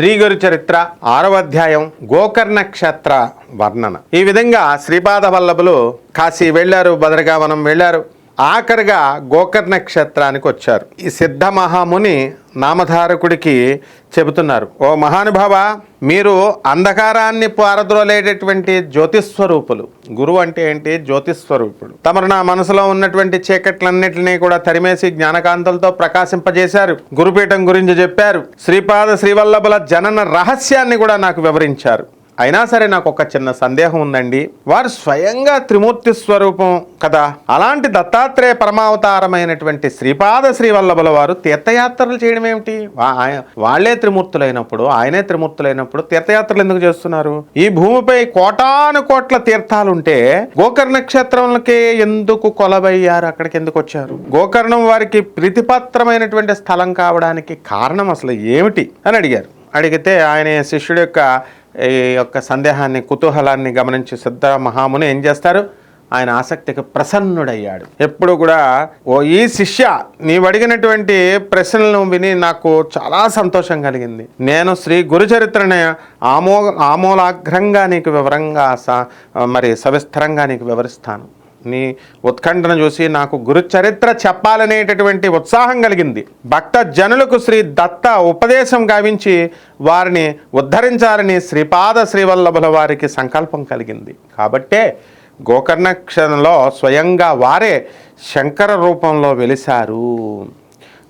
శ్రీగురు చరిత్ర ఆరవ అధ్యాయం గోకర్ణ క్షేత్ర వర్ణన. ఈ విధంగా శ్రీపాద వల్లభులు కాశీ వెళ్ళారు బదరగావనం వెళ్ళారు. ఆఖరిగా గోకర్ణ క్షేత్రానికి వచ్చారు. ఈ సిద్ధ మహాముని నామధారకుడికి చెబుతున్నారు ఓ మహానుభావ మీరు అంధకారాన్ని పారద్రోలేటటువంటి జ్యోతిస్వరూపులు. గురువు అంటే ఏంటి? జ్యోతిస్వరూపుడు. తమరు నా మనసులో ఉన్నటువంటి చీకట్లన్నింటినీ కూడా తరిమేసి జ్ఞానకాంతులతో ప్రకాశింపజేశారు. గురుపీఠం గురించి చెప్పారు. శ్రీపాద శ్రీవల్లభుల జనన రహస్యాన్ని కూడా నాకు వివరించారు. అయినా సరే నాకు ఒక చిన్న సందేహం ఉందండి. వారు స్వయంగా త్రిమూర్తి స్వరూపం కదా. అలాంటి దత్తాత్రేయ పరమావతారమైనటువంటి శ్రీపాద శ్రీవల్లభుల వారు తీర్థయాత్రలు చేయడం ఏమిటి? వాళ్ళే వాళ్ళే త్రిమూర్తులైనప్పుడు ఆయనే త్రిమూర్తులైనప్పుడు తీర్థయాత్రలు ఎందుకు చేస్తున్నారు? ఈ భూమిపై కోటాను కోట్ల తీర్థాలుంటే గోకర్ణ క్షేత్రంలకే ఎందుకు కొలబయ్యారు అక్కడికి ఎందుకు వచ్చారు? గోకర్ణం వారికి ప్రీతిపాత్రమైనటువంటి స్థలం కావడానికి కారణం అసలు ఏమిటి? అని అడిగారు. అడిగితే ఆయన శిష్యుడి యొక్క ఈ యొక్క సందేహాన్ని కుతూహలాన్ని గమనించి సిద్ధ మహాముని ఏం చేస్తారు? ఆయన ఆసక్తికి ప్రసన్నుడయ్యాడు. ఎప్పుడు కూడా ఓ ఈ శిష్య నీవు అడిగినటువంటి ప్రశ్నలను విని నాకు చాలా సంతోషం కలిగింది. నేను శ్రీ గురు చరిత్రని ఆమో ఆమూలాగ్రంగా నీకు వివరంగా స- మరి సవిస్తరంగా నీకు వివరిస్తాను. నీ ఉత్కంఠను చూసి నాకు గురు చరిత్ర చెప్పాలనేటటువంటి ఉత్సాహం కలిగింది. భక్త జనులకు శ్రీ దత్త ఉపదేశం గావించి వారిని ఉద్ధరించాలని శ్రీపాద శ్రీవల్లభుల వారికి సంకల్పం కలిగింది. కాబట్టే గోకర్ణ క్షణంలో స్వయంగా వారే శంకర రూపంలో వెలిశారు.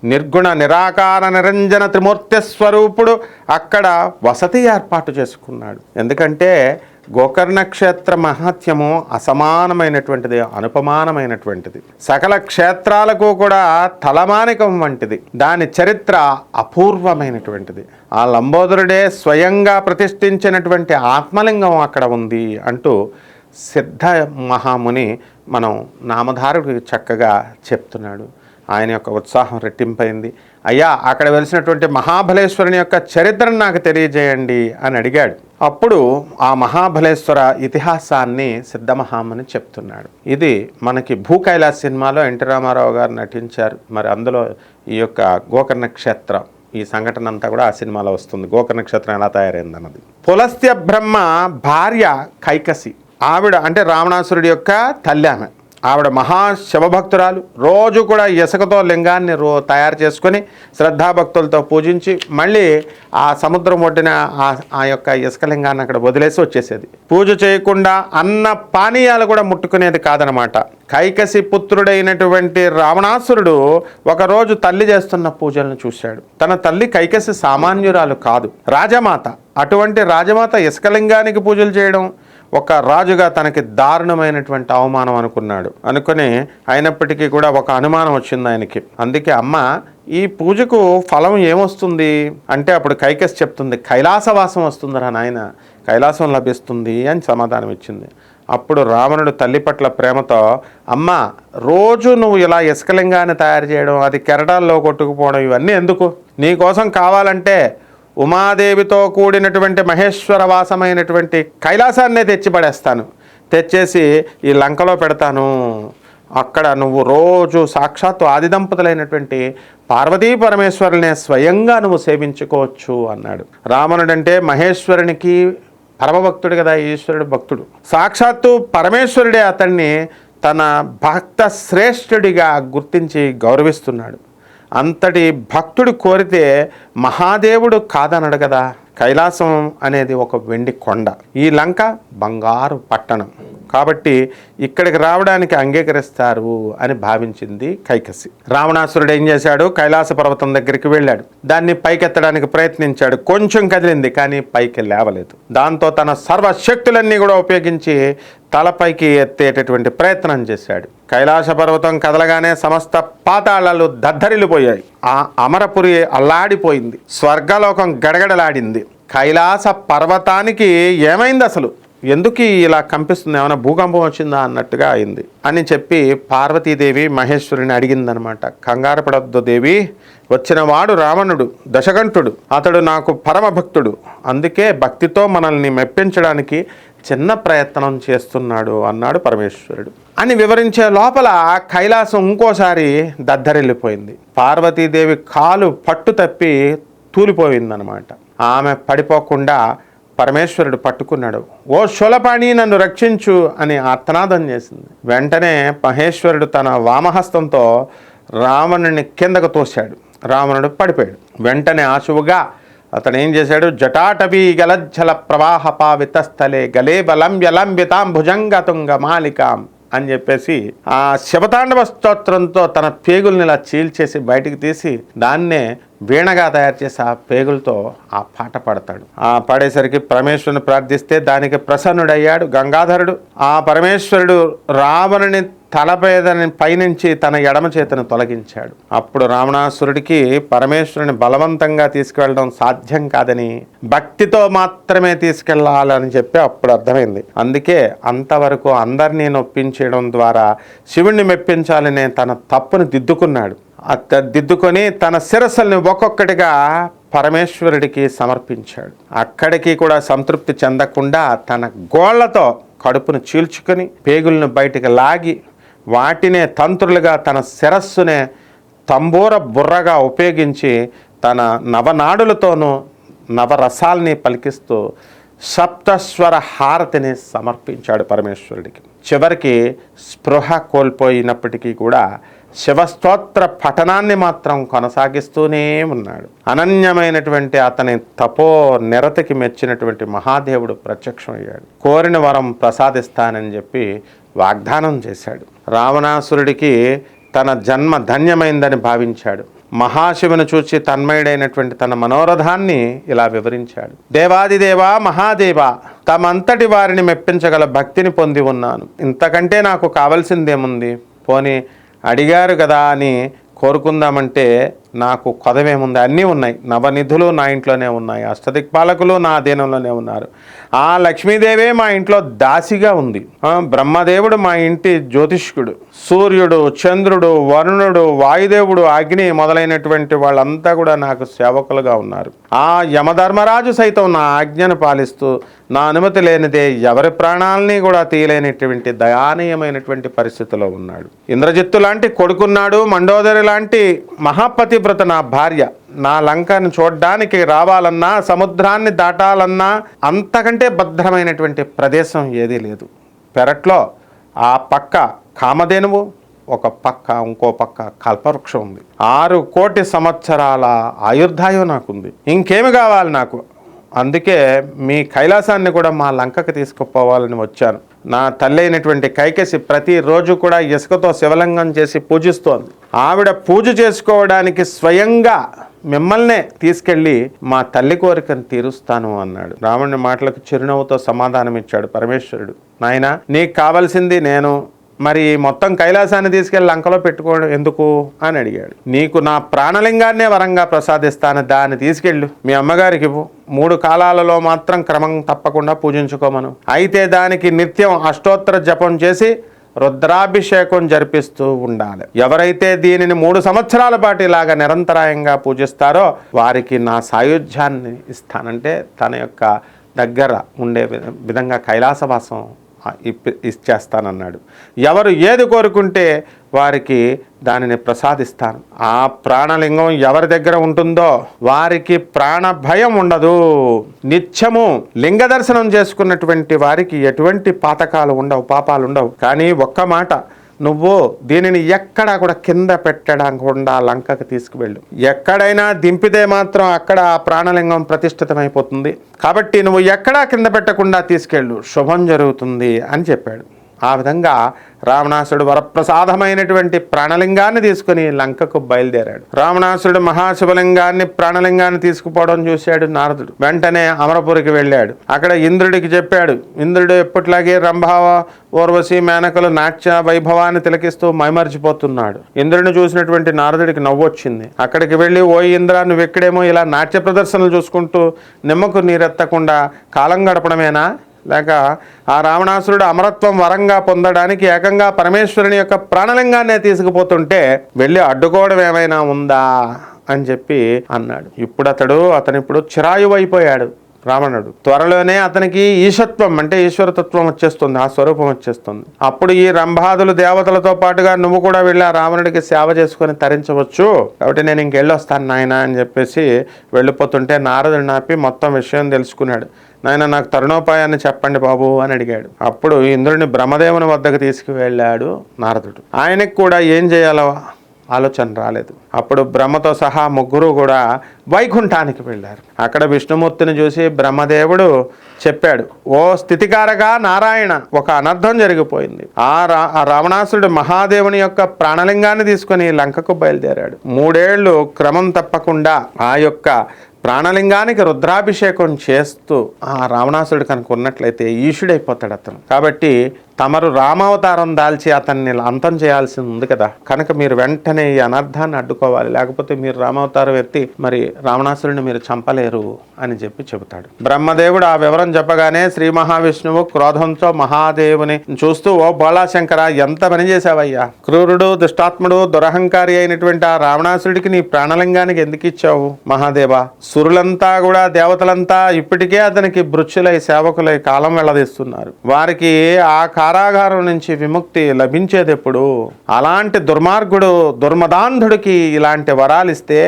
నిర్గుణ నిరాకార నిరంజన త్రిమూర్తి స్వరూపుడు అక్కడ వసతి ఏర్పాటు చేసుకున్నాడు. ఎందుకంటే గోకర్ణ క్షేత్ర మహాత్యము అసమానమైనటువంటిది అనుపమానమైనటువంటిది. సకల క్షేత్రాలకు కూడా తలమానికం వంటిది. దాని చరిత్ర అపూర్వమైనటువంటిది. ఆ లంబోదరుడే స్వయంగా ప్రతిష్ఠించినటువంటి ఆత్మలింగం అక్కడ ఉంది అంటూ సిద్ధ మహాముని మనం నామధారుడికి చక్కగా చెప్తున్నాడు. ఆయన యొక్క ఉత్సాహం రెట్టింపైంది. అయ్యా అక్కడ వెలిసినటువంటి మహాబలేశ్వరుని యొక్క చరిత్రను నాకు తెలియజేయండి అని అడిగాడు. అప్పుడు ఆ మహాబలేశ్వర ఇతిహాసాన్ని సిద్ధమహాముని చెప్తున్నాడు. ఇది మనకి భూ కైలాస్ సినిమాలో ఎన్టీ రామారావు గారు నటించారు. మరి అందులో ఈ యొక్క గోకర్ణ క్షేత్రం ఈ సంఘటన అంతా కూడా ఆ సినిమాలో వస్తుంది. గోకర్ణ క్షేత్రం ఎలా తయారైంది అన్నది పులస్త్య బ్రహ్మ భార్య కైకసి. ఆవిడ అంటే రావణాసురుడి యొక్క తల్లి ఆమె. ఆవిడ మహా శివభక్తురాలు. రోజు కూడా ఇసుకతో లింగాన్ని రో తయారు చేసుకొని శ్రద్ధాభక్తులతో పూజించి మళ్ళీ ఆ సముద్రం ఒడ్డిన ఆ ఆ యొక్క ఇసుక లింగాన్ని అక్కడ వదిలేసి వచ్చేసేది. పూజ చేయకుండా అన్న పానీయాలు కూడా ముట్టుకునేది కాదనమాట. కైకసి పుత్రుడైనటువంటి రావణాసురుడు ఒకరోజు తల్లి చేస్తున్న పూజలను చూశాడు. తన తల్లి కైకసి సామాన్యురాలు కాదు. రాజమాత. అటువంటి రాజమాత ఇసుకలింగానికి పూజలు చేయడం ఒక రాజుగా తనకి దారుణమైనటువంటి అవమానం అనుకున్నాడు. అనుకుని అయినప్పటికీ కూడా ఒక అనుమానం వచ్చింది ఆయనకి. అందుకే అమ్మ ఈ పూజకు ఫలం ఏమొస్తుంది? అంటే అప్పుడు కైకస్ చెప్తుంది కైలాసవాసం వస్తుందిరా నాయన కైలాసం లభిస్తుంది అని సమాధానం ఇచ్చింది. అప్పుడు రావణుడు తల్లి పట్ల ప్రేమతో అమ్మ రోజు నువ్వు ఇలా ఇసుకలింగాన్ని తయారు చేయడం అది కెరటాల్లో కొట్టుకుపోవడం ఇవన్నీ ఎందుకు? నీ కోసం కావాలంటే ఉమాదేవితో కూడినటువంటి మహేశ్వర వాసమైనటువంటి కైలాసాన్నే తెచ్చిపడేస్తాను. తెచ్చేసి ఈ లంకలో పెడతాను. అక్కడ నువ్వు రోజు సాక్షాత్తు ఆది దంపతులైనటువంటి పార్వతీ పరమేశ్వరులనే స్వయంగా నువ్వు సేవించుకోవచ్చు అన్నాడు. రావణుడంటే మహేశ్వరునికి పరమభక్తుడు కదా ఈశ్వరుడు భక్తుడు. సాక్షాత్తు పరమేశ్వరుడే అతన్ని తన భక్త శ్రేష్ఠుడిగా గుర్తించి గౌరవిస్తున్నాడు. అంతటి భక్తుడు కోరితే మహాదేవుడు కాదనడు కదా. కైలాసం అనేది ఒక వెండి కొండ. ఈ లంక బంగారు పట్టణం. కాబట్టి ఇక్కడికి రావడానికి అంగీకరిస్తారు అని భావించింది కైకసి. రావణాసురుడు ఏం చేశాడు? కైలాస పర్వతం దగ్గరికి వెళ్ళాడు. దాన్ని పైకెత్తడానికి ప్రయత్నించాడు. కొంచెం కదిలింది కానీ పైకి లేవలేదు. దాంతో తన సర్వశక్తులన్నీ కూడా ఉపయోగించి తలపైకి ఎత్తేటటువంటి ప్రయత్నం చేశాడు. కైలాస పర్వతం కదలగానే సమస్త పాతాళాలు దద్దరిల్లిపోయాయి. ఆ అమరపురి అల్లాడిపోయింది. స్వర్గలోకం గడగడలాడింది. కైలాస పర్వతానికి ఏమైంది అసలు? ఎందుకు ఇలా కంపిస్తుంది? ఏమైనా భూకంపం వచ్చిందా అన్నట్టుగా అయింది. అని చెప్పి పార్వతీదేవి మహేశ్వరుని అడిగిందనమాట. కంగారు పడద్దు దేవి. వచ్చిన వాడు రావణుడు దశకంఠుడు. అతడు నాకు పరమ భక్తుడు అందుకే భక్తితో మనల్ని మెప్పించడానికి చిన్న ప్రయత్నం చేస్తున్నాడు అన్నాడు పరమేశ్వరుడు. అని వివరించే లోపల కైలాసం ఇంకోసారి దద్దరిల్లిపోయింది. పార్వతీదేవి కాలు పట్టు తప్పి తూలిపోయిందనమాట ఆమె పడిపోకుండా పరమేశ్వరుడు పట్టుకున్నాడు. ఓ శూలపాణి నన్ను రక్షించు అని ఆర్తనాదం చేసింది. వెంటనే మహేశ్వరుడు తన వామహస్తంతో రావణుని కిందకు తోశాడు. రావణుడు పడిపోయాడు. వెంటనే ఆశువుగా అతను ఏం చేశాడు జటాటవీ గలజ్జల ప్రవాహ పావిత స్థలే గలే బలంబ్య భుజంగ భుజంగతుంగ మాలికాం అని చెప్పేసి ఆ శివతాండవ స్తోత్రంతో తన పేగుల్ని ఇలా చీల్చేసి బయటికి తీసి దాన్నే వీణగా తయారు చేసి ఆ పేగులతో ఆ పాట పాడతాడు. ఆ పాడేసరికి పరమేశ్వరుని ప్రార్థిస్తే దానికి ప్రసన్నుడయ్యాడు గంగాధరుడు. ఆ పరమేశ్వరుడు రావణుని తలపేదని పైనుంచి తన ఎడమ చేతను తొలగించాడు. అప్పుడు రావణాసురుడికి పరమేశ్వరుని బలవంతంగా తీసుకువెళ్ళడం సాధ్యం కాదని భక్తితో మాత్రమే తీసుకెళ్ళాలని చెప్పి అప్పుడు అర్థమైంది. అందుకే అంతవరకు అందరినీ నొప్పించడం ద్వారా శివుణ్ణి మెప్పించాలనే తన తప్పును దిద్దుకున్నాడు. అత దిద్దుకొని తన శిరస్సుల్ని ఒక్కొక్కటిగా పరమేశ్వరుడికి సమర్పించాడు. అక్కడికి కూడా సంతృప్తి చెందకుండా తన గోళ్ళతో కడుపును చీల్చుకొని పేగులను బయటికి లాగి వాటినే తంత్రులుగా తన శిరస్సునే తంబూర బుర్రగా ఉపయోగించి తన నవనాడులతోనూ నవరసాల్ని పలికిస్తూ సప్తస్వర హారతిని సమర్పించాడు పరమేశ్వరుడికి. చివరికి స్పృహ కోల్పోయినప్పటికీ కూడా శివస్తోత్ర పఠనాన్ని మాత్రం కొనసాగిస్తూనే ఉన్నాడు. అనన్యమైనటువంటి అతని తపో నిరతకి మెచ్చినటువంటి మహాదేవుడు ప్రత్యక్షమయ్యాడు. కోరిన వరం ప్రసాదిస్తానని చెప్పి వాగ్దానం చేశాడు. రావణాసురుడికి తన జన్మ ధన్యమైందని భావించాడు. మహాశివుని చూచి తన్మయుడైనటువంటి తన మనోరథాన్ని ఇలా వివరించాడు. దేవాదిదేవా మహాదేవ తమంతటి వారిని మెప్పించగల భక్తిని పొంది ఉన్నాను. ఇంతకంటే నాకు కావలసిందేముంది? పోనీ అడిగారు కదా అని కోరుకుందామంటే నాకు కొదవేముంది అన్నీ ఉన్నాయి. నవనిధులు నా ఇంట్లోనే ఉన్నాయి. అష్టదిక్పాలకులు నా అధీనంలోనే ఉన్నారు. ఆ లక్ష్మీదేవే మా ఇంట్లో దాసిగా ఉంది. బ్రహ్మదేవుడు మా ఇంటి జ్యోతిష్కుడు సూర్యుడు చంద్రుడు వరుణుడు వాయుదేవుడు అగ్ని మొదలైనటువంటి వాళ్ళంతా కూడా నాకు సేవకులుగా ఉన్నారు. ఆ యమధర్మరాజు సైతం నా ఆజ్ఞను పాలిస్తూ నా అనుమతి లేనిదే ఎవరి ప్రాణాలని కూడా తీయలేనటువంటి దయానీయమైనటువంటి పరిస్థితిలో ఉన్నాడు. ఇంద్రజిత్తు లాంటి కొడుకున్నాడు మండోదరి లాంటి మహాపతి పతివ్రత నా భార్య. నా లంకను చూడ్డానికి రావాలన్నా సముద్రాన్ని దాటాలన్నా అంతకంటే భద్రమైనటువంటి ప్రదేశం ఏదీ లేదు. పెరట్లో ఆ పక్క కామధేనువు ఒక పక్క ఇంకో పక్క కల్పవృక్షం ఉంది. ఆరు కోటి సంవత్సరాల ఆయుర్దాయం నాకుంది. ఇంకేమి కావాలి నాకు? అందుకే మీ కైలాసాన్ని కూడా మా లంకకు తీసుకుపోవాలని వచ్చాను. నా తల్లి అయినటువంటి కైకసి ప్రతిరోజు కూడా ఇసుకతో శివలింగం చేసి పూజిస్తోంది. ఆవిడ పూజ చేసుకోవడానికి స్వయంగా మిమ్మల్నే తీసుకెళ్ళి మా తల్లి కోరికను తీరుస్తాను అన్నాడు. రావణుని మాటలకు చిరునవ్వుతో సమాధానం ఇచ్చాడు పరమేశ్వరుడు. నాయన నీకు కావాల్సింది నేను మరి మొత్తం కైలాసాన్ని తీసుకెళ్ళి లంకలో పెట్టుకోవడం ఎందుకు అని అడిగాడు. నీకు నా ప్రాణలింగాన్నే వరంగా ప్రసాదిస్తాను దాన్ని తీసుకెళ్ళు. మీ అమ్మగారికి మూడు కాలాలలో మాత్రం క్రమం తప్పకుండా పూజించుకోమను అయితే దానికి నిత్యం అష్టోత్తర జపం చేసి రుద్రాభిషేకం జరిపిస్తూ ఉండాలి. ఎవరైతే దీనిని మూడు సంవత్సరాల పాటు ఇలాగా నిరంతరాయంగా పూజిస్తారో వారికి నా సాయుధ్యాన్ని ఇస్తానంటే తన యొక్క దగ్గర ఉండే విధంగా కైలాసవాసం ఇచ్చేస్తానన్నాడు ఎవరు ఏది కోరుకుంటే వారికి దానిని ప్రసాదిస్తాను. ఆ ప్రాణలింగం ఎవరి దగ్గర ఉంటుందో వారికి ప్రాణ భయం ఉండదు. నిత్యము లింగ దర్శనం చేసుకున్నటువంటి వారికి ఎటువంటి పాతకాలు ఉండవు పాపాలు ఉండవు కానీ ఒక్క మాట నువ్వు దీనిని ఎక్కడా కూడా కింద పెట్టకుండా లంకకు తీసుకువెళ్ళు. ఎక్కడైనా దింపితే మాత్రం అక్కడ ఆ ప్రాణలింగం ప్రతిష్ఠితమైపోతుంది. కాబట్టి నువ్వు ఎక్కడా కింద పెట్టకుండా తీసుకెళ్ళు. శుభం జరుగుతుంది అని చెప్పాడు. ఆ విధంగా రావణాసుడు వరప్రసాదమైనటువంటి ప్రాణలింగాన్ని తీసుకుని లంకకు బయలుదేరాడు. రావణాసుడు మహాశివలింగాన్ని ప్రాణలింగాన్ని తీసుకుపోవడం చూశాడు నారదుడు. వెంటనే అమరపురికి వెళ్ళాడు. అక్కడ ఇంద్రుడికి చెప్పాడు ఇంద్రుడు ఎప్పట్లాగే రంభావ ఊర్వశి మేనకలు నాట్య వైభవాన్ని తిలకిస్తూ మైమర్చిపోతున్నాడు. ఇంద్రుడిని చూసినటువంటి నారదుడికి నవ్వొచ్చింది. అక్కడికి వెళ్ళి ఓ ఇంద్ర నువ్వు ఎక్కడేమో ఇలా నాట్య ప్రదర్శనలు చూసుకుంటూ నిమ్మకు నీరెత్తకుండా కాలం గడపడమేనా? లేక ఆ రావణాసురుడు అమరత్వం వరంగా పొందడానికి ఏకంగా పరమేశ్వరుని యొక్క ప్రాణలింగాన్నే తీసుకుపోతుంటే వెళ్ళి అడ్డుకోవడం ఏమైనా ఉందా అని చెప్పి అన్నాడు. ఇప్పుడు అతడు అతను ఇప్పుడు చిరాయువు అయిపోయాడు రావణుడు. త్వరలోనే అతనికి ఈశత్వం అంటే ఈశ్వరతత్వం వచ్చేస్తుంది ఆ స్వరూపం వచ్చేస్తుంది. అప్పుడు ఈ రంభాదులు దేవతలతో పాటుగా నువ్వు కూడా వెళ్ళి ఆ రావణుడికి సేవ చేసుకొని తరించవచ్చు. కాబట్టి నేను ఇంకెళ్ళొస్తాను నాయన అని చెప్పేసి వెళ్ళిపోతుంటే నారదుని నాపి మొత్తం విషయం తెలుసుకున్నాడు. నాయన నాకు తరుణోపాయాన్ని చెప్పండి బాబు అని అడిగాడు. అప్పుడు ఇంద్రుడిని బ్రహ్మదేవుని వద్దకు తీసుకువెళ్ళాడు నారదుడు. ఆయనకు కూడా ఏం చేయాలో ఆలోచన రాలేదు. అప్పుడు బ్రహ్మతో సహా ముగ్గురు కూడా వైకుంఠానికి వెళ్ళారు. అక్కడ విష్ణుమూర్తిని చూసి బ్రహ్మదేవుడు చెప్పాడు ఓ స్థితికారగా నారాయణ ఒక అనర్థం జరిగిపోయింది. ఆ రా రావణాసురుడు మహాదేవుని యొక్క ప్రాణలింగాన్ని తీసుకొని లంకకు బయలుదేరాడు. మూడేళ్ళు క్రమం తప్పకుండా ఆ యొక్క ప్రాణలింగానికి రుద్రాభిషేకం చేస్తూ ఆ రావణాసుడు కనుక ఉన్నట్లయితే ఈశుడైపోతాడు అతను. కాబట్టి తమరు రామావతారం దాల్చి అతన్ని అంతం చేయాల్సి ఉంది కదా. కనుక మీరు వెంటనే ఈ అనర్థాన్ని అడ్డుకోవాలి. లేకపోతే మీరు రామావతారం ఎత్తి మరి రావణాసురుడిని మీరు చంపలేరు అని చెప్పి చెబుతాడు. బ్రహ్మదేవుడు ఆ వివరం చెప్పగానే శ్రీ మహావిష్ణువు క్రోధంతో మహాదేవుని చూస్తూ ఓ బోళాశంకర ఎంత పని చేశావయ్యా? క్రూరుడు దుష్టాత్ముడు దురహంకారి అయినటువంటి ఆ రావణాసురుడికి నీ ప్రాణలింగానికి ఎందుకు ఇచ్చావు? మహాదేవ సురులంతా కూడా దేవతలంతా ఇప్పటికే అతనికి భృత్యులై సేవకులై కాలం వెళ్ళదీస్తున్నారు. వారికి ఆ కారాగారం నుంచి విముక్తి లభించేది ఎప్పుడు అలాంటి దుర్మార్గుడు దుర్మదాంధుడికి ఇలాంటి వరాలు ఇస్తే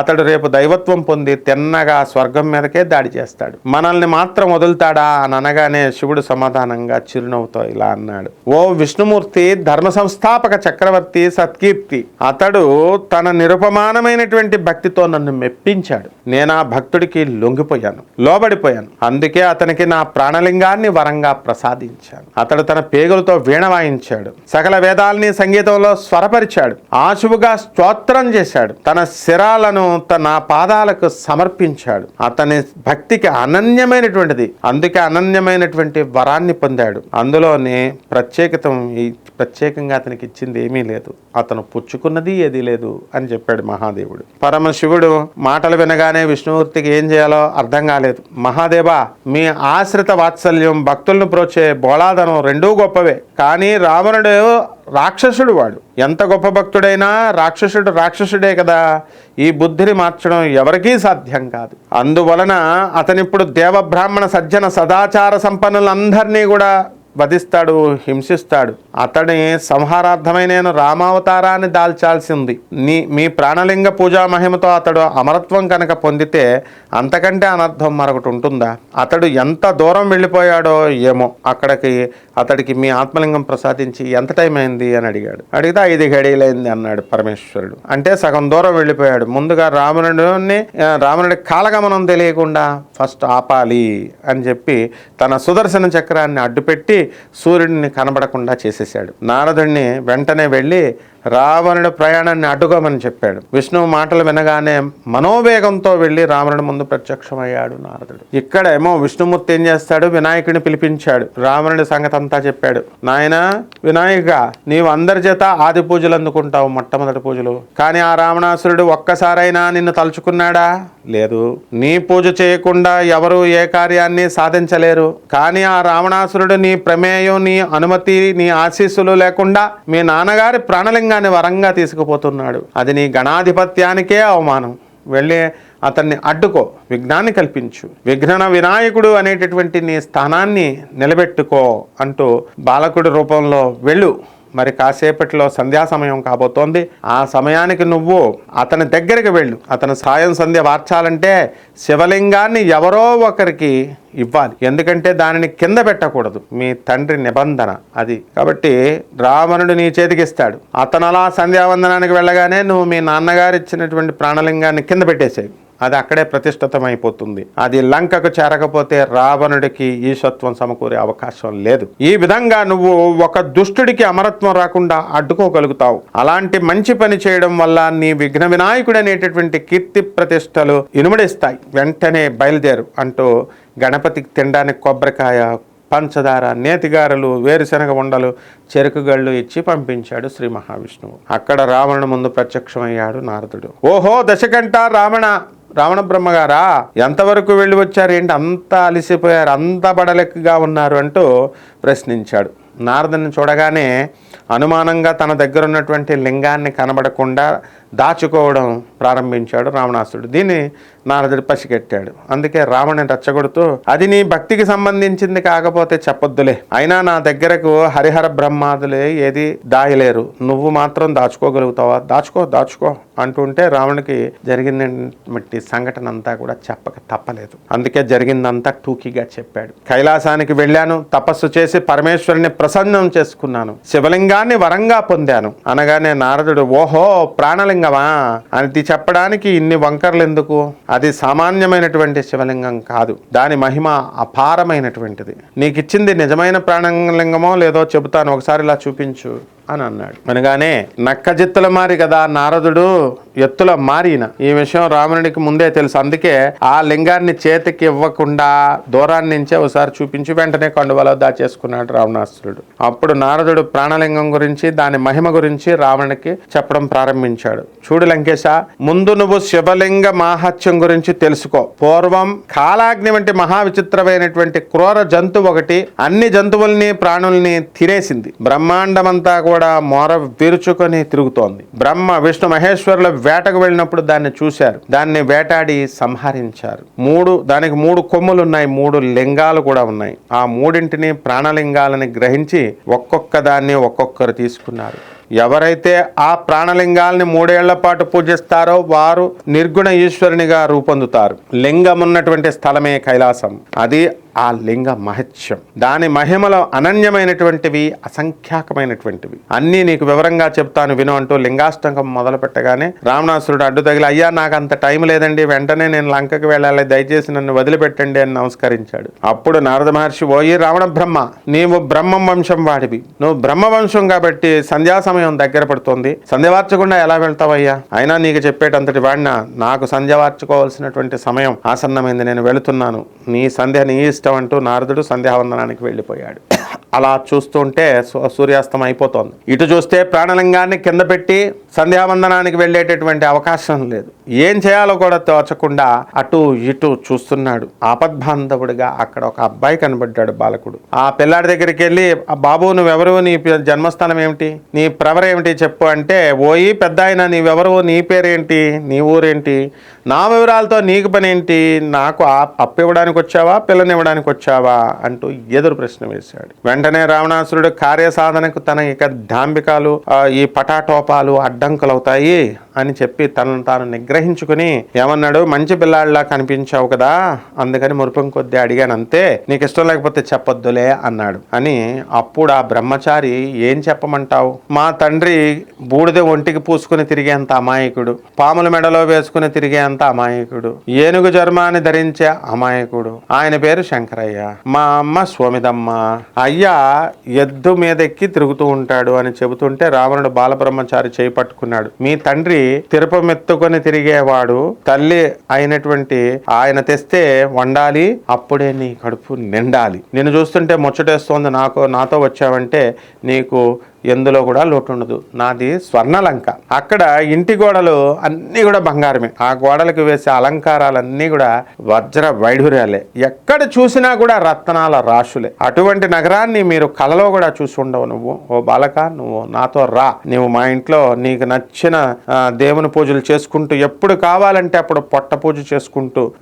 అతడు రేపు దైవత్వం పొంది తిన్నగా స్వర్గం మీదకే దాడి చేస్తాడు. మనల్ని మాత్రం వదులుతాడా అని అనగానే శివుడు సమాధానంగా చిరునవ్వుతో ఇలా అన్నాడు. ఓ విష్ణుమూర్తి ధర్మ సంస్థాపక చక్రవర్తి సత్కీర్తి అతడు తన నిరుపమానమైనటువంటి భక్తితో నన్ను మెప్పించాడు. నేను నేను ఆ భక్తుడికి లొంగిపోయాను లోబడిపోయాను. అందుకే అతనికి నా ప్రాణలింగాన్ని వరంగా ప్రసాదించాను. అతడు తన పేగులతో వీణ వాయించాడు. సకల వేదాల్ని సంగీతంలో స్వరపరిచాడు. ఆశువుగా స్తోత్రం చేశాడు. తన శిరాలను తన పాదాలకు సమర్పించాడు. అతని భక్తికి అనన్యమైనటువంటిది. అందుకే అనన్యమైనటువంటి వరాన్ని పొందాడు. అందులోనే ప్రత్యేకత ఈ ప్రత్యేకంగా అతనికి ఇచ్చింది ఏమీ లేదు. అతను పుచ్చుకున్నది ఏది లేదు అని చెప్పాడు మహాదేవుడు. పరమశివుడు మాటలు వినగానే విష్ణుమూర్తికి ఏం చేయాలో అర్థం కాలేదు. మహాదేవ మీ ఆశ్రిత వాత్సల్యం భక్తులను ప్రోచే బోళాదనం రెండూ గొప్పవే. కానీ రావణుడు రాక్షసుడు వాడు. ఎంత గొప్ప భక్తుడైనా రాక్షసుడు రాక్షసుడే కదా. ఈ బుద్ధిని మార్చడం ఎవరికీ సాధ్యం కాదు. అందువలన అతనిప్పుడు దేవబ్రాహ్మణ సజ్జన సదాచార సంపన్నులందరినీ కూడా వధిస్తాడు హింసిస్తాడు. అతడి సంహారార్థమై నేను రామావతారాన్ని దాల్చాల్సి ఉంది నీ మీ ప్రాణలింగ పూజా మహిమతో అతడు అమరత్వం కనుక పొందితే అంతకంటే అనర్థం మరొకటి ఉంటుందా? అతడు ఎంత దూరం వెళ్ళిపోయాడో ఏమో. అక్కడికి అతడికి మీ ఆత్మలింగం ప్రసాదించి ఎంత టైం అయింది అని అడిగాడు. అడిగితే ఐదు గడియలైంది అన్నాడు పరమేశ్వరుడు. అంటే సగం దూరం వెళ్ళిపోయాడు. ముందుగా రావణుడిని ఆ, రావణుడి కాలగమనం తెలియకుండా ఫస్ట్ ఆపాలి అని చెప్పి తన సుదర్శన చక్రాన్ని అడ్డుపెట్టి సూర్యుడిని కనబడకుండా చేసేసాడు నారదుడిని వెంటనే వెళ్ళి రావణుడి ప్రయాణాన్ని అడ్డుకోమని చెప్పాడు. విష్ణువు మాటలు వినగానే మనోవేగంతో వెళ్ళి రావణుడి ముందు ప్రత్యక్షమయ్యాడు నారదుడు. ఇక్కడేమో విష్ణుమూర్తి ఏం చేస్తాడు? వినాయకుడిని పిలిపించాడు. రావణుడి సంగతి అంతా చెప్పాడు. నాయన వినాయక నీవు అందరి చేత ఆది పూజలు అందుకుంటావు మొట్టమొదటి పూజలు. కానీ ఆ రావణాసురుడు ఒక్కసారైనా నిన్ను తలుచుకున్నాడా? లేదు. నీ పూజ చేయకుండా ఎవరు ఏ కార్యాన్ని సాధించలేరు. కానీ ఆ రావణాసురుడు నీ ప్రమేయం నీ అనుమతి నీ ఆశీస్సులు లేకుండా మీ నాన్నగారి ప్రాణలింగాన్ని వరంగా తీసుకుపోతున్నాడు. అది నీ గణాధిపత్యానికే అవమానం. వెళ్ళి అతన్ని అడ్డుకో విఘ్నాన్ని కల్పించు. విఘ్న వినాయకుడు అనేటటువంటి నీ స్థానాన్ని నిలబెట్టుకో అంటూ బాలకుడి రూపంలో వెళ్ళు. మరి కాసేపట్లో సంధ్యా సమయం కాబోతోంది. ఆ సమయానికి నువ్వు అతని దగ్గరికి వెళ్ళు. అతను సాయం సంధ్య వార్చాలంటే శివలింగాన్ని ఎవరో ఒకరికి ఇవ్వాలి. ఎందుకంటే దానిని కింద పెట్టకూడదు. మీ తండ్రి నిబంధన అది. కాబట్టి రావణుడు నీ చేతికి ఇస్తాడు. అతను అలా సంధ్యావందనానికి వెళ్ళగానే నువ్వు మీ నాన్నగారు ఇచ్చినటువంటి ప్రాణలింగాన్ని కింద పెట్టేసేవి అది అక్కడే ప్రతిష్ఠితమైపోతుంది. అది లంకకు చేరకపోతే రావణుడికి ఈశత్వం సమకూరే అవకాశం లేదు. ఈ విధంగా నువ్వు ఒక దుష్టుడికి అమరత్వం రాకుండా అడ్డుకోగలుగుతావు. అలాంటి మంచి పని చేయడం వల్ల నీ విఘ్న వినాయకుడు అనేటటువంటి కీర్తి ప్రతిష్టలు ఇనుమడిస్తాయి. వెంటనే బయలుదేరు అంటూ గణపతికి తినడానికి కొబ్బరికాయ పంచదార నేతిగారలు వేరుశనగ ఉండలు చెరుకుగళ్ళు ఇచ్చి పంపించాడు శ్రీ మహావిష్ణువు. అక్కడ రావణుడు ముందు ప్రత్యక్షమయ్యాడు నారదుడు. ఓహో దశకంట రావణ రావణ బ్రహ్మగారా ఎంతవరకు వెళ్ళి వచ్చారు? ఏంటి అంత అలిసిపోయారు అంత బడలెక్కగా ఉన్నారు అంటూ ప్రశ్నించాడు. నారదుని చూడగానే అనుమానంగా తన దగ్గర ఉన్నటువంటి లింగాన్ని కనబడకుండా దాచుకోవడం ప్రారంభించాడు రావణాసుడు దీన్ని నారదుడు పసిగట్టాడు. అందుకే రావణుని రెచ్చగొడుతూ అది నీ భక్తికి సంబంధించింది కాకపోతే చెప్పొద్దులే. అయినా నా దగ్గరకు హరిహర బ్రహ్మాదులే ఏది దాయలేరు. నువ్వు మాత్రం దాచుకోగలుగుతావా? దాచుకో దాచుకో అంటుంటే రావణునికి జరిగినటువంటి సంఘటన అంతా కూడా చెప్పక తప్పలేదు. అందుకే జరిగిందంతా టూకీగా చెప్పాడు. కైలాసానికి వెళ్ళాను. తపస్సు చేసి పరమేశ్వరుని ప్రసన్నం చేసుకున్నాను. శివలింగాన్ని వరంగా పొందాను. అనగానే నారదుడు ఓహో ప్రాణలింగమా? అని చెప్పడానికి ఇన్ని వంకర్లు ఎందుకు అది సామాన్యమైనటువంటి శివలింగం కాదు. దాని మహిమ అపారమైనటువంటిది. నీకు ఇచ్చింది నిజమైన ప్రాణలింగమో లేదో చెబుతాను. ఒకసారి ఇలా చూపించు. అని అన్నాడు. అనగానే నక్క జిత్తుల మారి కదా నారదుడు ఎత్తుల మారిన. ఈ విషయం రావణుడికి ముందే తెలుసు. అందుకే ఆ లింగాన్ని చేతికి ఇవ్వకుండా దూరాన్ని నుంచే ఒకసారి చూపించి వెంటనే కండువలో దాచేసుకున్నాడు రావణాసురుడు. అప్పుడు నారదుడు ప్రాణలింగం గురించి దాని మహిమ గురించి రావణుడికి చెప్పడం ప్రారంభించాడు. చూడు లంకేశ ముందు నువ్వు శివలింగ మాహత్యం గురించి తెలుసుకో. పూర్వం కాలాగ్ని వంటి మహా విచిత్రమైనటువంటి క్రూర జంతువు ఒకటి అన్ని జంతువుల్ని ప్రాణుల్ని తినేసింది. బ్రహ్మాండమంతా కూడా మొర పీర్చుకొని తిరుగుతోంది. బ్రహ్మ విష్ణు మహేశ్వరుల వేటకు వెళ్ళినప్పుడు దాన్ని చూశారు. దాన్ని వేటాడి సంహరించారు. మూడు దానికి మూడు కొమ్ములు ఉన్నాయి మూడు లింగాలు కూడా ఉన్నాయి. ఆ మూడింటిని ప్రాణలింగాలని గ్రహించి ఒక్కొక్క దాన్ని ఒక్కొక్కరు తీసుకున్నారు. ఎవరైతే ఆ ప్రాణలింగాల్ని మూడేళ్ళ పాటు పూజిస్తారో వారు నిర్గుణ ఈశ్వరునిగా రూపొందుతారు. లింగం ఉన్నటువంటి స్థలమే కైలాసం. అది ఆ లింగ మహత్యం. దాని మహిమలో అనన్యమైనటువంటివి అసంఖ్యాకమైనటువంటివి. అన్నీ నీకు వివరంగా చెప్తాను విను అంటూ లింగాష్టంగం మొదలు పెట్టగానే రావణాసురుడు అడ్డు తగిలి అయ్యా నాకు అంత టైం లేదండి వెంటనే నేను లంకకి వెళ్ళాలి దయచేసి నన్ను వదిలిపెట్టండి అని నమస్కరించాడు. అప్పుడు నారద మహర్షి ఓయి రావణ బ్రహ్మ నీవు బ్రహ్మ వంశం వాడివి. నువ్వు బ్రహ్మ వంశం కాబట్టి సంధ్యా సమయం దగ్గర పడుతుంది. సంధ్య వార్చకుండా ఎలా వెళ్తావయ్యా అయినా నీకు చెప్పేటంతటి వాడిన నాకు సంధ్య వార్చుకోవాల్సినటువంటి సమయం ఆసన్నమైంది నేను వెళుతున్నాను. నీ సంధ్య నీ ఇష్టం అంటూ నారదుడు సంధ్యావందనానికి వెళ్ళిపోయాడు. అలా చూస్తుంటే సూ- సూర్యాస్తం అయిపోతోంది. ఇటు చూస్తే ప్రాణలింగాన్ని కింద పెట్టి సంధ్యావందనానికి వెళ్ళేటటువంటి అవకాశం లేదు. ఏం చేయాలో కూడా తోచకుండా అటు ఇటు చూస్తున్నాడు. ఆపద్బాంధవుడిగా అక్కడ ఒక అబ్బాయి కనబడ్డాడు బాలకుడు. ఆ పిల్లాడి దగ్గరికి వెళ్ళి బాబు నువ్వెవరు? నీ జన్మస్థానం ఏమిటి? నీ ప్రవరేమిటి చెప్పు. అంటే ఓయి పెద్ద ఆయన నీవెవరు? నీ పేరేంటి? నీ ఊరేంటి? నా వివరాలతో నీకు పని ఏంటి నాకు ఆ- వచ్చావా పిల్లనివ్వడానికి వచ్చావా అంటూ ఎదురు ప్రశ్న వేశాడు. వెంటనే వెంటనే రావణాసురుడు కార్యసాధనకు తన ఇక డాంబికాలు ఈ పటాటోపాలు అడ్డంకులవుతాయి అని చెప్పి తనను తాను నిగ్రహించుకుని ఏమన్నాడు? మంచి పిల్లాడిలా కనిపించావు కదా అందుకని మురుపం కొద్దీ అడిగాను అంతే నీకు ఇష్టం లేకపోతే చెప్పొద్దులే అన్నాడు. అని అప్పుడు ఆ బ్రహ్మచారి ఏం చెప్పమంటావు? మా తండ్రి బూడిద ఒంటికి పూసుకుని తిరిగేంత అమాయకుడు పాముల మెడలో వేసుకుని తిరిగేంత అమాయకుడు ఏనుగు జర్మాన్ని ధరించే అమాయకుడు. ఆయన పేరు శంకరయ్య మా అమ్మ సోమిదమ్మ అయ్య ఎద్దు మీద ఎక్కి తిరుగుతూ ఉంటాడు అని చెబుతుంటే రావణుడు బాలబ్రహ్మచారి చేపట్టుకున్నాడు మీ తండ్రి తిరుపమెత్తుకొని తిరిగేవాడు తల్లి అయినటువంటి ఆయన తెస్తే వండాలి అప్పుడే నీ కడుపు నిండాలి. నిన్ను చూస్తుంటే ముచ్చటేస్తోంది నాకు నాతో వచ్చావంటే నీకు ఎందులో కూడా లోటు ఉండదు నాది స్వర్ణలంక. అక్కడ ఇంటి గోడలు అన్నీ కూడా బంగారమే. ఆ గోడలకు వేసే అలంకారాలన్నీ కూడా వజ్ర వైఢూర్యాలే. ఎక్కడ చూసినా కూడా రత్నాల రాశులే. అటువంటి నగరాన్ని మీరు కలలో కూడా చూసి ఉండవు నువ్వు. ఓ బాలక నువ్వు నాతో రా. నువ్వు మా ఇంట్లో నీకు నచ్చిన దేవుని పూజలు చేసుకుంటూ ఎప్పుడు కావాలంటే అప్పుడు పొట్ట పూజ చేసుకుంటూ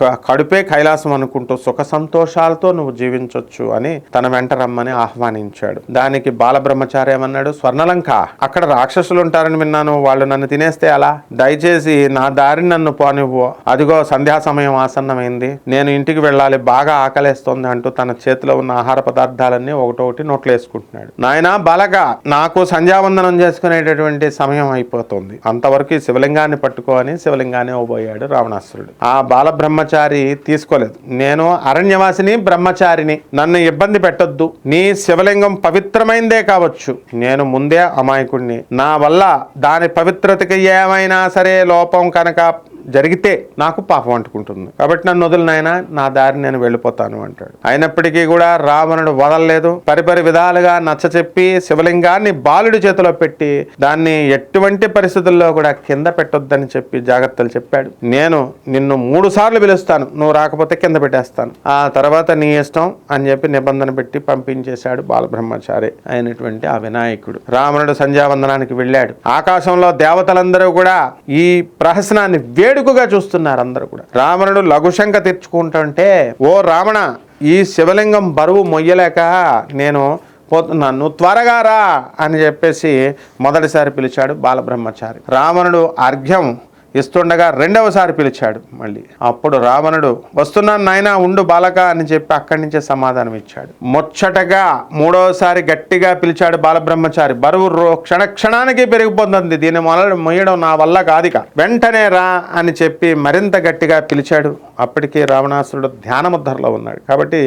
క- కడుపే కైలాసం అనుకుంటూ సుఖ సంతోషాలతో నువ్వు జీవించవచ్చు అని తన వెంట రమ్మని ఆహ్వానించాడు. దానికి బాలబ్రహ్మ బాలబ్రహ్మచారి ఏమన్నాడు? స్వర్ణలంక అక్కడ రాక్షసులు ఉంటారని విన్నాను. వాళ్ళు నన్ను తినేస్తే అలా దయచేసి నా దారిని నన్ను పోనివ్వు. అదిగో సంధ్యా సమయం ఆసన్నమైంది. నేను ఇంటికి వెళ్ళాలి. బాగా ఆకలేస్తోంది అంటూ తన చేతిలో ఉన్న ఆహార పదార్థాలన్నీ ఒకటొకటి నోట్లో వేసుకుంటున్నాడు. నాయన బలక నాకు సంధ్యావందనం చేసుకునేటటువంటి సమయం అయిపోతుంది. అంతవరకు ఈ శివలింగాన్ని పట్టుకోని శివలింగాన్ని ఇవ్వబోయాడు రావణాసురుడు. ఆ బాల బ్రహ్మచారి తీసుకోలేదు. నేను అరణ్యవాసిని బ్రహ్మచారిని. నన్ను ఇబ్బంది పెట్టొద్దు. నీ శివలింగం పవిత్రమైందే కావచ్చు. నేను ముందే అమాయకుడిని నా వల్ల దాని పవిత్రతకి ఏమైనా సరే లోపం కనుక జరిగితే నాకు పాపం అంటుకుంటుంది. కాబట్టి నన్ను వదిలిన నా దారి నేను వెళ్ళిపోతాను అంటాడు. అయినప్పటికీ కూడా రావణుడు వదలలేదు. పరిపరి విధాలుగా నచ్చ చెప్పి శివలింగాన్ని బాలుడి చేతిలో పెట్టి దాన్ని ఎటువంటి పరిస్థితుల్లో కూడా కింద పెట్టొద్దని చెప్పి జాగ్రత్తలు చెప్పాడు. నేను నిన్ను మూడు సార్లు పిలుస్తాను. నువ్వు రాకపోతే కింద పెట్టేస్తాను. ఆ తర్వాత నీ ఇష్టం అని చెప్పి నిబంధన పెట్టి పంపించేశాడు బాలబ్రహ్మచారి అయినటువంటి ఆ వినాయకుడు. రావణుడు సంధ్యావందనానికి వెళ్ళాడు. ఆకాశంలో దేవతలందరూ కూడా ఈ ప్రహసనాన్ని వే వేడుకగా చూస్తున్నారు అందరూ కూడా. రావణుడు లఘుశంక తెచ్చుకుంటుంటే ఓ రావణ ఈ శివలింగం బరువు మొయ్యలేక నేను పోతున్నాను. నువ్వు త్వరగా రా అని చెప్పేసి మొదటిసారి పిలిచాడు బాలబ్రహ్మచారి. రావణుడు అర్ఘ్యం ఇస్తుండగా రెండవసారి పిలిచాడు మళ్ళీ. అప్పుడు రావణుడు వస్తున్నాను నాయనా ఉండు బాలక అని చెప్పి అక్కడి నుంచే సమాధానం ఇచ్చాడు. ముచ్చటగా మూడవసారి గట్టిగా పిలిచాడు బాలబ్రహ్మచారి బరువు క్షణ క్షణానికి పెరిగిపోతుంది. దీని మొదలు మొయ్యడం నా వల్ల కాదిక. వెంటనే రా అని చెప్పి మరింత గట్టిగా పిలిచాడు. అప్పటికే రావణాసురుడు ధ్యానముద్ధరలో ఉన్నాడు. కాబట్టి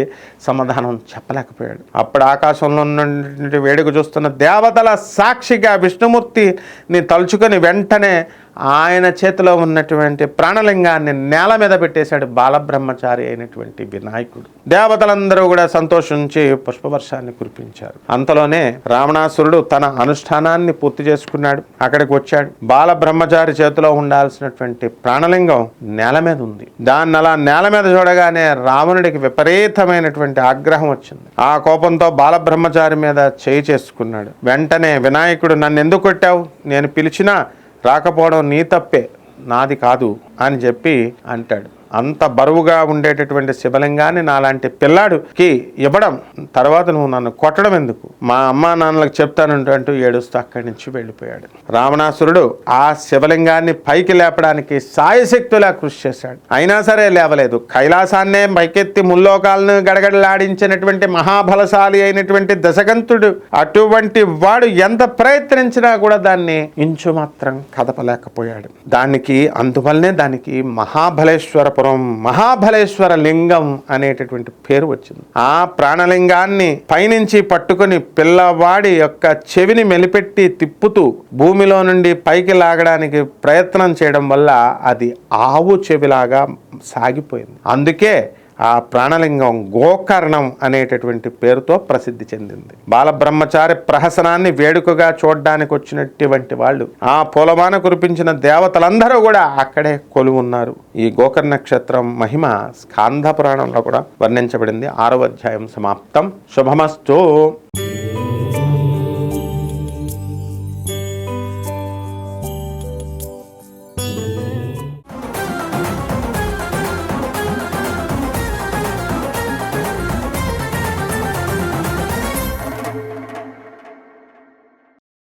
సమాధానం చెప్పలేకపోయాడు. అప్పుడు ఆకాశంలో ఉన్నటువంటి వేడుక చూస్తున్న దేవతల సాక్షిగా విష్ణుమూర్తిని తలుచుకొని వెంటనే ఆయన చేతిలో ఉన్నటువంటి ప్రాణలింగాన్ని నేల మీద పెట్టేశాడు బాలబ్రహ్మచారి అయినటువంటి వినాయకుడు దేవతలందరూ కూడా సంతోషించి పుష్పవర్షాన్ని కురిపించారు. అంతలోనే రావణాసురుడు తన అనుష్ఠానాన్ని పూర్తి చేసుకున్నాడు. అక్కడికి వచ్చాడు. బాలబ్రహ్మచారి చేతిలో ఉండాల్సినటువంటి ప్రాణలింగం నేల మీద ఉంది. దాన్ని అలా నేల మీద చూడగానే రావణుడికి విపరీతమైనటువంటి ఆగ్రహం వచ్చింది. ఆ కోపంతో బాలబ్రహ్మచారి మీద చేయి చేసుకున్నాడు. వెంటనే వినాయకుడు నన్ను ఎందుకు కొట్టావు? నేను పిలిచినా రాకపోవడం నీ తప్పే నాది కాదు అని చెప్పి అంటాడు. అంత బరువుగా ఉండేటటువంటి శివలింగాన్ని నాలాంటి పిల్లాడుకి ఇవ్వడం తర్వాత నువ్వు నన్ను కొట్టడం ఎందుకు? మా అమ్మా నాన్నలకు చెప్తానంటూ అంటూ ఏడుస్తూ అక్కడి నుంచి వెళ్ళిపోయాడు. రావణాసురుడు ఆ శివలింగాన్ని పైకి లేపడానికి సాయశక్తులా కృషి చేశాడు. అయినా సరే లేవలేదు. కైలాసాన్నే పైకెత్తి ముల్లోకాలను గడగడలాడించినటువంటి మహాబలశాలి అయినటువంటి దశగంతుడు అటువంటి వాడు ఎంత ప్రయత్నించినా కూడా దాన్ని ఇంచు మాత్రం కదపలేకపోయాడు. దానికి అందువల్లనే దానికి మహాబలేశ్వరపురం మహాబలేశ్వర లింగం అనేటటువంటి పేరు వచ్చింది. ఆ ప్రాణలింగాన్ని పైనుంచి పట్టుకొని పిల్లవాడి యొక్క చెవిని మెలిపెట్టి తిప్పుతూ భూమిలో నుండి పైకి లాగడానికి ప్రయత్నం చేయడం వల్ల అది ఆవు చెవిలాగా సాగిపోయింది. అందుకే ఆ ప్రాణలింగం గోకర్ణం అనేటటువంటి పేరుతో ప్రసిద్ధి చెందింది. బాలబ్రహ్మచారి ప్రహసనాన్ని వేడుకగా చూడడానికి వచ్చినటువంటి వాళ్ళు ఆ పూలమాన కురిపించిన దేవతలందరూ కూడా అక్కడే కొలువున్నారు ఈ గోకర్ణ నక్షత్రం మహిమ స్కాంధ పురాణంలో కూడా వర్ణించబడింది. ఆరవ అధ్యాయం సమాప్తం. శుభమస్తు.